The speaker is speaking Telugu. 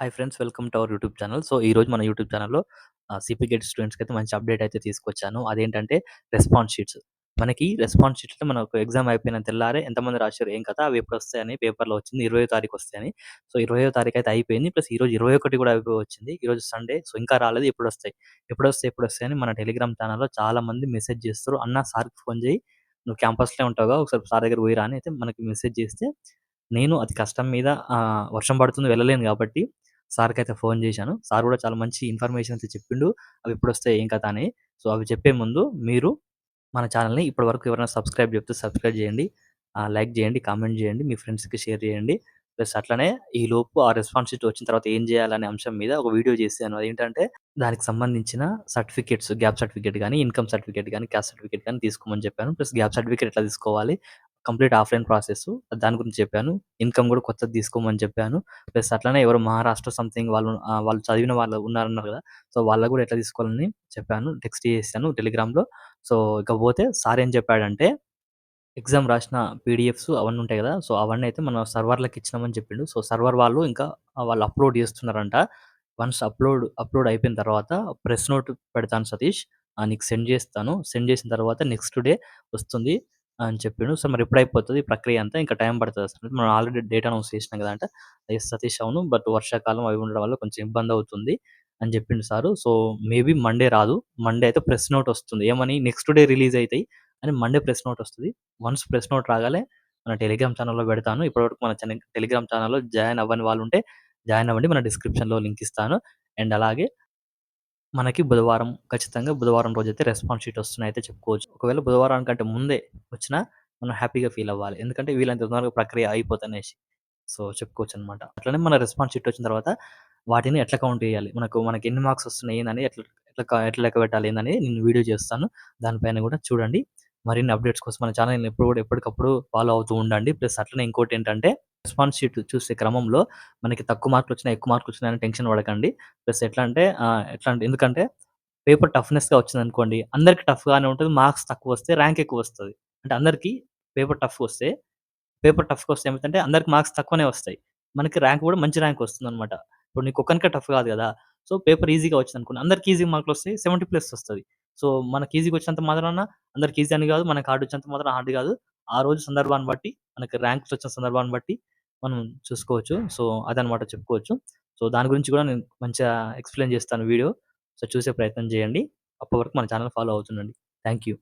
Hi friends welcome to our YouTube channel. So, ఈ రోజు మన యూట్యూబ్ ఛానల్‌లో సిపి గేట్ స్టూడెంట్స్‌కైతే మంచి అప్డేట్ అయితే తీసుకొచ్చాను. అదేంటంటే రెస్పాన్స్ షీట్స్. మనకి రెస్పాన్స్ షీట్స్‌లో మనకు ఎగ్జామ్ అయిపోయిన తెల్లారే ఎంతమంది రాశారు, ఏం కదా అవి ఎప్పుడొస్తాయని పేపర్‌లో వచ్చింది. 20వ తారీఖు వస్తాయని. సో, 20వ తారీఖు అయితే అయిపోయింది. ప్లస్ ఈరోజు 21 కూడా అయిపోయి వచ్చింది. ఈరోజు సండే. సో, ఇంకా రాలేదు. ఎప్పుడు వస్తాయి ఎప్పుడొస్తే ఎప్పుడొస్తాయి, ఎప్పుడు వస్తాయని మన టెలిగ్రామ్ ఛానల్‌లో చాలా మంది మెసేజ్ చేస్తారు అన్న సార్‌కి ఫోన్ చేయి. నువ్వు క్యాంపస్‌లో ఉంటావుగా ఒకసారి సార్ దగ్గర పోయిరా అని అయితే మనకి మెసేజ్ చేస్తే, నేను అది కష్టం మీద వర్షం పడుతుంది వెళ్ళలేను కాబట్టి సార్‌కైతే ఫోన్ చేశాను. సార్ కూడా చాలా మంచి ఇన్ఫర్మేషన్ అయితే చెప్పిండు. అవి ఎప్పుడొస్తాయి, ఏం కథ అని. సో, అవి చెప్పే ముందు మీరు మన ఛానల్‌ని ఇప్పటి వరకు ఎవరైనా సబ్స్క్రైబ్ చెప్తే సబ్స్క్రైబ్ చేయండి. లైక్ చేయండి, కామెంట్ చేయండి, మీ ఫ్రెండ్స్‌కి షేర్ చేయండి. ప్లస్ అట్లనే ఈ లోపు ఆ రెస్పాన్సిబిలిటీ వచ్చిన తర్వాత ఏం చేయాలనే అంశం మీద ఒక వీడియో చేశాను. అదేంటంటే దానికి సంబంధించిన సర్టిఫికేట్స్, గ్యాప్ సర్టిఫికేట్ కానీ ఇన్‌కమ్ సర్టిఫికేట్ గాని, క్యాస్ట్ సర్టిఫికేట్ కానీ తీసుకోమని చెప్పాను. ప్లస్ గ్యాప్ సర్టిఫికేట్ ఎట్లా తీసుకోవాలి, కంప్లీట్ ఆఫ్‌లైన్ ప్రాసెస్ దాని గురించి చెప్పాను. ఇన్‌కమ్ కూడా కొత్తది తీసుకోమని చెప్పాను. ప్లస్ అట్లనే ఎవరు మహారాష్ట్ర సంథింగ్ వాళ్ళు వాళ్ళు చదివిన వాళ్ళు ఉన్నారన్నారు కదా! సో, వాళ్ళకి కూడా ఎట్లా తీసుకోవాలని చెప్పాను. టెక్స్ట్ చేశాను టెలిగ్రామ్‌లో. సో, ఇకపోతే సార్ ఏం చెప్పాడంటే ఎగ్జామ్ రాసిన పీడిఎఫ్స్ అవన్నీ ఉంటాయి కదా! సో, అవన్నీ అయితే మన సర్వర్లకు ఇచ్చినామని చెప్పిండు. సో, సర్వర్ వాళ్ళు ఇంకా వాళ్ళు అప్‌లోడ్ చేస్తున్నారంట. వన్స్ అప్‌లోడ్ అప్‌లోడ్ అయిపోయిన తర్వాత ప్రెస్ నోట్ పెడతాను సతీష్. నీకు సెండ్ చేస్తాను. సెండ్ చేసిన తర్వాత నెక్స్ట్ డే వస్తుంది అని చెప్పిండు. సో, మరి ఎప్పుడైపోతది ఈ ప్రక్రియ అంతా? ఇంకా టైం పడతదా సార్? మనం ఆల్రెడీ డేట్ అనౌన్స్ చేసినాం కదా! అంటే, ఎస్ సతీష్ అవును. బట్ వర్షాకాలం అవి ఉండడం వల్ల కొంచెం ఇబ్బందవుతుంది అని చెప్పిండు సారు. సో, మేబీ మండే రాదు. మండే అయితే ప్రెస్ నోట్ వస్తుంది. ఏమని నెక్స్ట్ డే రిలీజ్ అయితాయి అని మండే ప్రెస్ నోట్ వస్తది. వన్స్ ప్రెస్ నోట్ రాగాలే మన టెలిగ్రామ్ ఛానల్‌లో పెడతాను. ఇప్పటివరకు మన చని టెలిగ్రామ్ ఛానల్‌లో జాయిన్ అవ్వని వాళ్ళుంటే జాయిన్ అవ్వండి. మన డిస్క్రిప్షన్‌లో లింక్ ఇస్తాను. అండ్ అలాగే మనకి బుధవారం ఖచ్చితంగా బుధవారం రోజైతే రెస్పాన్స్ షీట్ వస్తున్నాయయితే చెప్పుకోవచ్చు. ఒకవేళ బుధవారం కంటే ముందే వచ్చినా మనం హ్యాపీగా ఫీల్ అవ్వాలి. ఎందుకంటే వీళ్ళంత తొందరగా ప్రక్రియ అయిపోద్దనేసి. సో, చెప్పుకోవచ్చనమాట. అట్లనే మన రెస్పాన్స్ షీట్ వచ్చిన తర్వాత వాటిని ఎట్లా కౌంట్ చేయాలి, మనకు మనకి ఎన్ని మార్క్స్ వస్తున్నాయి ఏందని ఎట్లా ఎట్లా క ఎట్లా లెక్క పెట్టాలి ఏందని నేను వీడియో చేస్తాను. దానిపైన కూడా చూడండి. మరిన్ని అప్డేట్స్ కోసం మన ఛానల్‌ని ఎప్పుడు కూడా ఎప్పటికప్పుడు ఫాలో అవుతూ ఉండండి. ప్లస్ అట్లనే ఇంకోటి ఏంటంటే రెస్పాన్స్ షీట్ చూసే క్రమంలో మనకి తక్కువ మార్కులు వచ్చినాయి, ఎక్కువ మార్కులు వచ్చినాయని టెన్షన్ పడకండి. ప్లస్ ఎట్లా అంటే ఎట్లా అంటే ఎందుకంటే పేపర్ టఫ్‌నెస్‌గా వచ్చిందనుకోండి అందరికి టఫ్‌గానే ఉంటుంది మార్క్స్ తక్కువ వస్తే ర్యాంక్ ఎక్కువ వస్తుంది అంటే అందరికి పేపర్ టఫ్ వస్తే పేపర్ టఫ్‌గా వస్తే ఏమిటంటే అందరికి మార్క్స్ తక్కువనే వస్తాయి. మనకి ర్యాంక్ కూడా మంచి ర్యాంక్ వస్తుందనమాట. ఇప్పుడు నీకొక్కనికే టఫ్ కాదు కదా! సో, పేపర్ ఈజీగా వచ్చింది అనుకోండి అందరికి ఈజీ మార్కులొస్తాయి. 70 ప్లస్ వస్తది. సో, మనకి కేజీకి వచ్చినంత మాత్రాన అందరికి ఈజీ అని కాదు. మనకి హార్డ్ వచ్చినంత మాత్రం హార్డ్ కాదు. ఆ రోజు సందర్భాన్ని బట్టి మనకి ర్యాంక్స్ వచ్చిన సందర్భాన్ని బట్టి మనం చూసుకోవచ్చు. సో, అదనమాట చెప్పుకోవచ్చు. సో, దాని గురించి కూడా నేను మంచిగా ఎక్స్‌ప్లెయిన్ చేస్తాను వీడియో. సో, చూసే ప్రయత్నం చేయండి. అప్పటి వరకు మన ఛానల్ ఫాలో అవుతుండండి. Thank you.